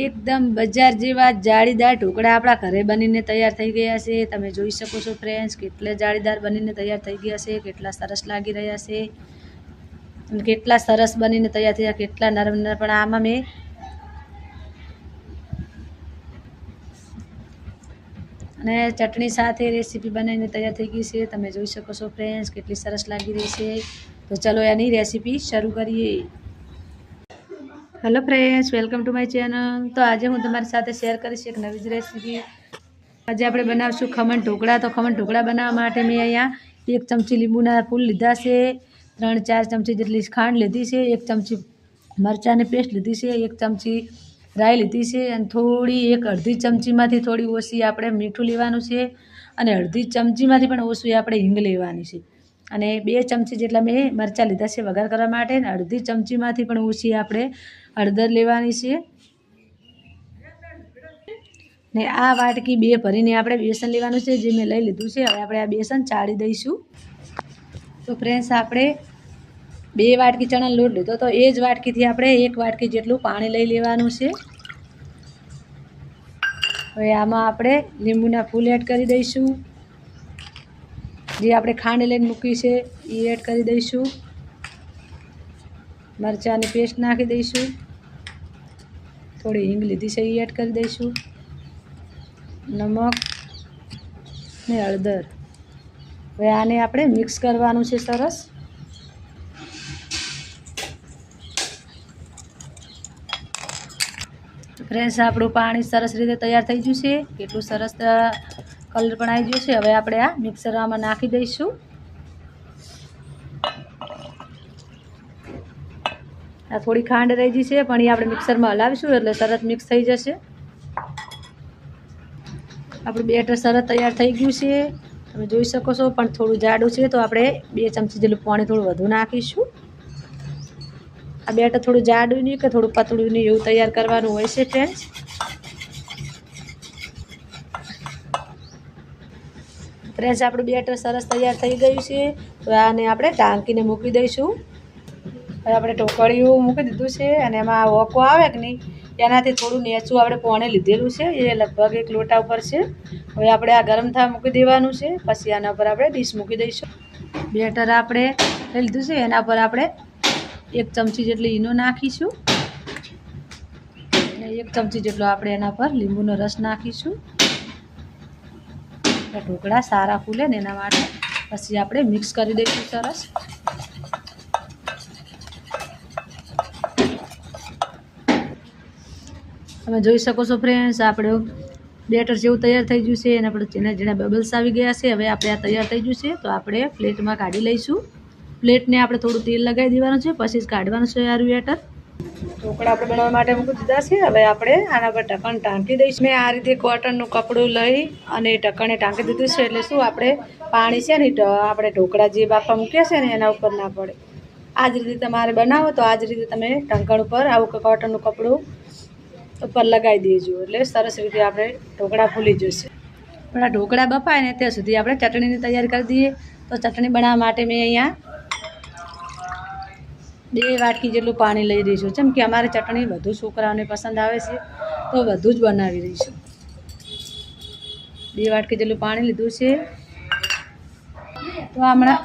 એકદમ બજાર જેવા જાળીદાર ઢોકળા આપણા ઘરે બનીને તૈયાર થઈ ગયા છે. તમે જોઈ શકો છો ફ્રેન્ડ્સ કેટલા જાળીદાર બનીને તૈયાર થઈ ગયા છે, કેટલા સરસ લાગી રહ્યા છે અને કેટલા સરસ બનીને તૈયાર થયા, કેટલા નરમ નરમ પણ આમાં મેં અને ચટણી સાથે રેસીપી બનાવીને તૈયાર થઈ ગઈ છે. તમે જોઈ શકો છો ફ્રેન્ડ્સ કેટલી સરસ લાગી રહી છે. તો ચલો એની રેસીપી શરૂ કરીએ. Hello friends welcome to my channel તો આજે હું તમારી સાથે શેર કરીશ એક નવી જ રેસીપી આજે આપણે બનાવશું ખમણ ઢોકળા. તો ખમણ ઢોકળા બનાવવા માટે મેં અહીંયા એક ચમચી લીંબુના ફૂલ લીધા છે, ત્રણ, ચાર ચમચી જેટલી ખાંડ લીધી છે, એક ચમચી મરચાંની પેસ્ટ લીધી છે, એક ચમચી રાઈ લીધી છે અને થોડી એક અડધી ચમચીમાંથી થોડી ઓછી આપણે મીઠું લેવાનું છે અને અડધી ચમચીમાંથી પણ ઓછી આપણે હિંગ લેવાની છે. અને બે ચમચી જેટલા મેં મરચાં લીધા છે વઘાર કરવા માટે અને અડધી ચમચીમાંથી પણ ઓછી આપણે હળદર લેવાની છે. ને આ વાટકી બે ભરીને આપણે બેસન લેવાનું છે, જે મેં લઈ લીધું છે. હવે આપણે આ બેસન ચાળી દઈશું. તો ફ્રેન્ડ્સ, આપણે બે વાટકી ચણાનો લોટ લીધો તો એ જ વાટકીથી આપણે એક વાટકી જેટલું પાણી લઈ લેવાનું છે. હવે આમાં આપણે લીંબુના ફૂલ એડ કરી દઈશું. જે આપણે ખાંડ લઈને મૂકી છે એ એડ કરી દઈશું. મરચાંની પેસ્ટ નાખી દઈશું. થોડી હિંગ લીધી છે એ એડ કરી દઈશું. નમક ને હળદર. હવે આને આપણે મિક્સ કરવાનું છે સરસ. ફ્રેન્ડ્સ આપણું પાણી સરસ રીતે તૈયાર થઈ ગયું છે. કેટલું સરસ કલર પણ આવી ગયો છે. હવે આપણે આ મિક્સરમાં નાખી દઈશું. આ થોડી ખાંડ રહી ગઈ છે, પણ એ આપણે મિક્સરમાં હલાવીશું એટલે સરસ મિક્સ થઈ જશે. આપણું બેટર સરસ તૈયાર થઈ ગયું છે. તમે જોઈ શકો છો, પણ થોડું જાડું છે, તો આપણે બે ચમચી જેટલું પાણી થોડું વધુ નાખીશું. આ બેટર થોડું જાડું નહીં કે થોડું પતળું નહીં એવું તૈયાર કરવાનું હોય છે ફ્રેન્ડ્સ ફ્રેન્ડ્સ, આપણું બેટર સરસ તૈયાર થઈ ગયું છે. તો આને આપણે ટાંકીને મૂકી દઈશું. હવે આપણે ઢોકળિયું મૂકી દીધું છે અને એમાં વોકો આવે કે નહીં, એનાથી થોડું નેચું આપણે પોણે લીધેલું છે. એ લગભગ એક લોટા ઉપર છે. હવે આપણે આ ગરમ થવા મૂકી દેવાનું છે. પછી આના પર આપણે ડીશ મૂકી દઈશું. બેટર આપણે લીધું છે. એના પર આપણે એક ચમચી જેટલી ઈનો નાખીશું. અને એક ચમચી જેટલો આપણે એના પર લીંબુનો રસ નાખીશું. ઢોકળા સારા ફૂલે ને એના માટે પછી આપણે મિક્સ કરી દઈશું સરસ. તમે જોઈ શકો છો ફ્રેન્ડ્સ આપણે બેટર જેવું તૈયાર થઈ ગયું છે અને આપણે જેના જેના બબલ્સ આવી ગયા છે, હવે આપણે આ તૈયાર થઈ ગયું છે, તો આપણે પ્લેટમાં કાઢી લઈશું. પ્લેટને આપણે થોડું તેલ લગાવી દેવાનું છે, પછી જ કાઢવાનું છે આ બેટર ઢોકળા આપણે બનાવવા માટે મૂકી દીધા છે. હવે આપણે આના પર ઢક્કણ ટાંકી દઈશું. મેં આ રીતે કોટનનું કપડું લઈ અને ઢક્કણે ટાંકી દીધું છે. એટલે શું આપણે પાણી છે ને આપણે ઢોકળા જે બાફા મૂક્યા છે ને એના ઉપર ના પડે. આ જ રીતે તમારે બનાવો તો આ જ રીતે તમે ઢંકણ ઉપર આવું કોટનનું કપડું ઉપર લગાવી દેજો. એટલે સરસ રીતે આપણે ઢોકળા ફૂલી જશે. પણ આ ઢોકળા બફાય ને ત્યાં સુધી આપણે ચટણીની તૈયારી કરી દઈએ. તો ચટણી બનાવવા માટે મેં અહીંયા બે વાટકી જેટલું પાણી લઈ રહીશું. જેમ કે અમારે ચટણી વધુ છોકરાઓને પસંદ આવે છે, તો વધુ જ બનાવી રહીશું. બે વાટકી જેટલું પાણી લીધું છે. તો હમણાં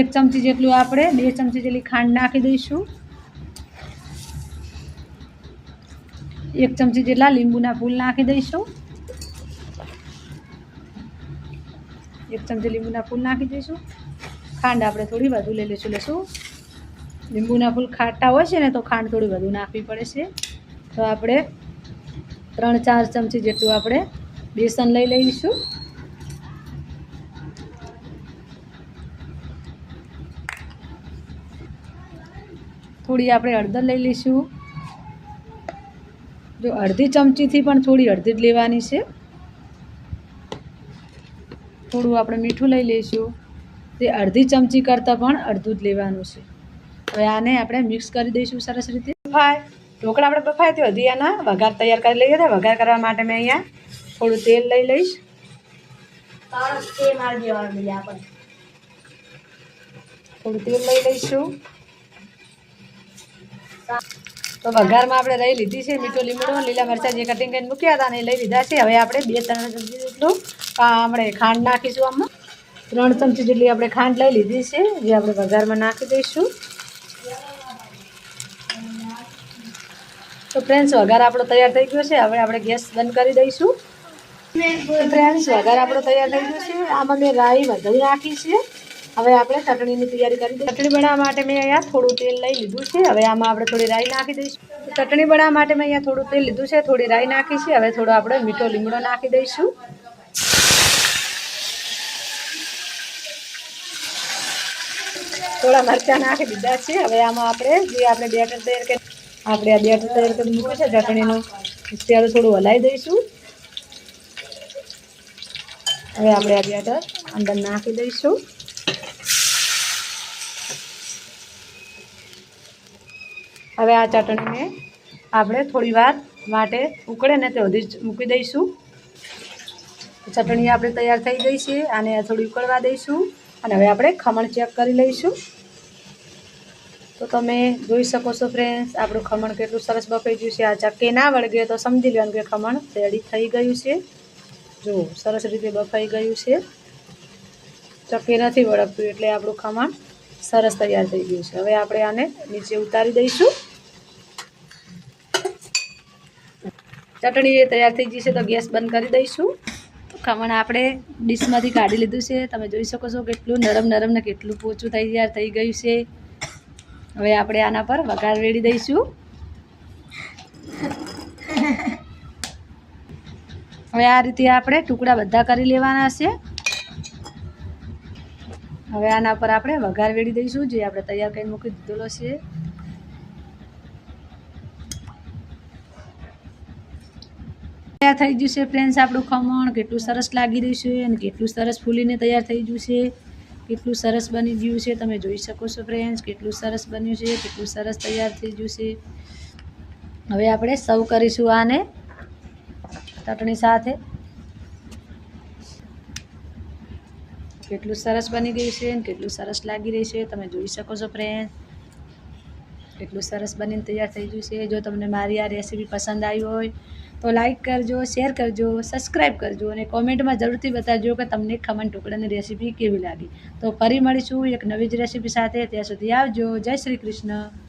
એક ચમચી જેટલું આપણે બે ચમચી જેટલી ખાંડ નાખી દઈશું. એક ચમચી જેટલા લીંબુના ફૂલ નાખી દઈશું. એક ચમચી લીંબુના ફૂલ નાખી દઈશું. ખાંડ આપણે થોડી વધુ લઈ લઈશું લેશું લીંબુના ફૂલ ખાટા હોય છે ને, તો ખાંડ થોડી વધુ નાખવી પડે છે. તો આપણે ત્રણ ચાર ચમચી જેટલું આપણે બેસન લઈ લઈશું. થોડી આપણે હળદર લઈ લઈશું. જો અડધી ચમચીથી પણ થોડી અડધી જ લેવાની છે. થોડું આપણે મીઠું લઈ લઈશું. તે અડધી ચમચી કરતાં પણ અડધું જ લેવાનું છે. હવે આને આપણે મિક્સ કરી દઈશું સરસ રીતે. બફાય. ઢોકળા આપણે બફાય તો હજી આના વઘાર તૈયાર કરી લઈએ તો વઘાર કરવા માટે મેં અહીંયા થોડું તેલ લઈ લઈશ. થોડું તેલ લઈ લઈશું. તો વઘારમાં આપણે રહી લીધી છે મીઠો લીમડો લીલા મરચાં જે કટિંગ કરીને મૂક્યા હતા ને એ લઈ લીધા છે. હવે આપણે બે ત્રણ ચમચી જેટલું આપણે ખાંડ નાખીશું આમાં. ત્રણ ચમચી જેટલી આપણે ખાંડ લઈ લીધી છે, જે આપણે વઘારમાં નાખી દઈશું. તો ફ્રેન્ડ્સ વઘાર આપણો તૈયાર થઈ ગયો છે. હવે આપણે ગેસ બંધ કરી દઈશું. ફ્રેન્ડ્સ વઘાર આપણો તૈયાર થઈ ગયો છે. આમાં મેં રાઈ વધારી નાખી છે. હવે આપણે ચટણીની તૈયારી કરી દઈએ ચટણી બનાવવા માટે મેં અહીંયા થોડું તેલ લઈ લીધું છે. હવે આમાં આપણે થોડી રાઈ નાખી દઈશું. ચટણી બનાવવા માટે મેં અહીંયા થોડું તેલ લીધું છે. થોડી રાઈ નાખી છે. હવે થોડો આપણે મીઠો લીમડો નાખી દઈશું. થોડા મરચાં નાખી દીધા છે. હવે આમાં આપણે જે આપણે બેટર તૈયાર કરી આપણે આ બેટર તૈયાર કરી મૂક્યું છે. ચટણીનું ત્યારે થોડું હલાવી દઈશું. હવે આપણે આ બેટર અંદર નાખી દઈશું. હવે આ ચટણીને આપણે થોડી વાર માટે ઉકળે ને તે સુધી મૂકી દઈશું. ચટણી આપણે તૈયાર થઈ ગઈ છે. આને થોડી ઉકળવા દઈશું. અને હવે આપણે ખમણ ચેક કરી લઈશું. તો તમે જોઈ શકો છો ફ્રેન્ડ્સ આપણું ખમણ કેટલું સરસ બફાઈ ગયું છે. આ ચક્કે ના વળગે તો સમજી લેવાનું કે ખમણ રેડી થઈ ગયું છે. જો સરસ રીતે બફાઈ ગયું છે. ચક્કે નથી વળગતું એટલે આપણું ખમણ સરસ તૈયાર થઈ ગયું છે. હવે આપણે આને નીચે ઉતારી દઈશું. ચટણી તૈયાર થઈ ગઈ છે તો ગેસ બંધ કરી દઈશું. ખમણ આપણે ડીશમાંથી કાઢી લીધું છે. તમે જોઈ શકો છો કેટલું નરમ નરમ ને કેટલું પોચું તૈયાર થઈ ગયું છે. હવે આપણે આના પર વઘાર રેડી દઈશું. હવે આ રીતે આપણે ટુકડા બધા કરી લેવાના છે. હવે આના પર આપણે વઘાર વેડી દઈશું, જે આપણે તૈયાર કરીને મૂકી દીધેલો છે. તૈયાર થઈ ગયું છે ફ્રેન્ડ્સ આપણું ખમણ, કેટલું સરસ લાગી રહ્યું છે અને કેટલું સરસ ફૂલીને તૈયાર થઈ ગયું છે. કેટલું સરસ બની ગયું છે, તમે જોઈ શકો છો ફ્રેન્ડ્સ કેટલું સરસ બન્યું છે, કેટલું સરસ તૈયાર થઈ ગયું છે. હવે આપણે સર્વ કરીશું આને ચટણી સાથે. કેટલું સરસ બની ગયું છે કેટલું સરસ લાગી રહ્યું છે, તમે જોઈ શકો છો ફ્રેન્ડ કેટલું સરસ બનીને તૈયાર થઈ ગયું છે. જો તમને મારી આ રેસીપી પસંદ આવી હોય તો લાઈક કરજો શેર કરજો સબસ્ક્રાઈબ કરજો અને કોમેન્ટમાં જરૂરથી બતાવજો કે તમને ખમણ ટુકડાની રેસીપી કેવી લાગી. તો ફરી મળીશું એક નવી જ રેસીપી સાથે. ત્યાં સુધી આવજો. જય શ્રી કૃષ્ણ.